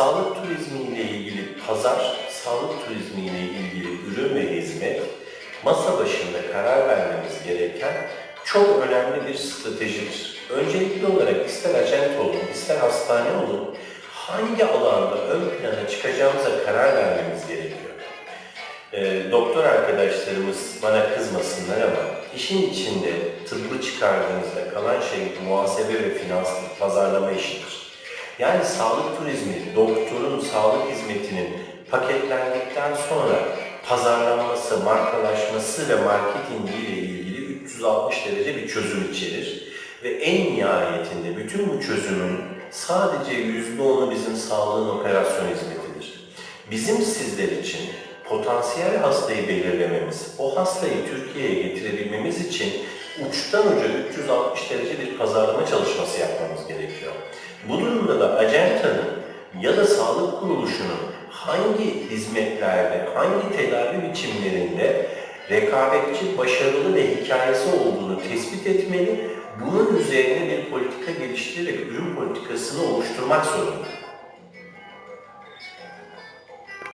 Sağlık turizmi ile ilgili pazar, sağlık turizmi ile ilgili ürün ve hizmet masa başında karar vermemiz gereken çok önemli bir stratejidir. Öncelikli olarak ister acente olun, ister hastane olun, hangi alanda ön plana çıkacağımıza karar vermemiz gerekiyor. E, doktor arkadaşlarımız bana kızmasınlar ama işin içinde tıbbı çıkardığınızda kalan şey muhasebe ve finans, pazarlama işidir. Yani sağlık turizmi, doktorun sağlık hizmetinin paketlendikten sonra pazarlanması, markalaşması ve marketingi ile ilgili 360 derece bir çözüm içerir. Ve en nihayetinde bütün bu çözümün sadece %10'u bizim sağlığın operasyon hizmetidir. Bizim sizler için potansiyel hastayı belirlememiz, o hastayı Türkiye'ye getirebilmemiz için uçtan uca 360 derece bir pazarlama çalışması yapmamız gerekiyor. Bu durumda da acentanın ya da sağlık kuruluşunun hangi hizmetlerde, hangi tedavi biçimlerinde rekabetçi, başarılı ve hikayesi olduğunu tespit etmeli, bunun üzerine bir politika geliştirerek ürün politikasını oluşturmak zorunda.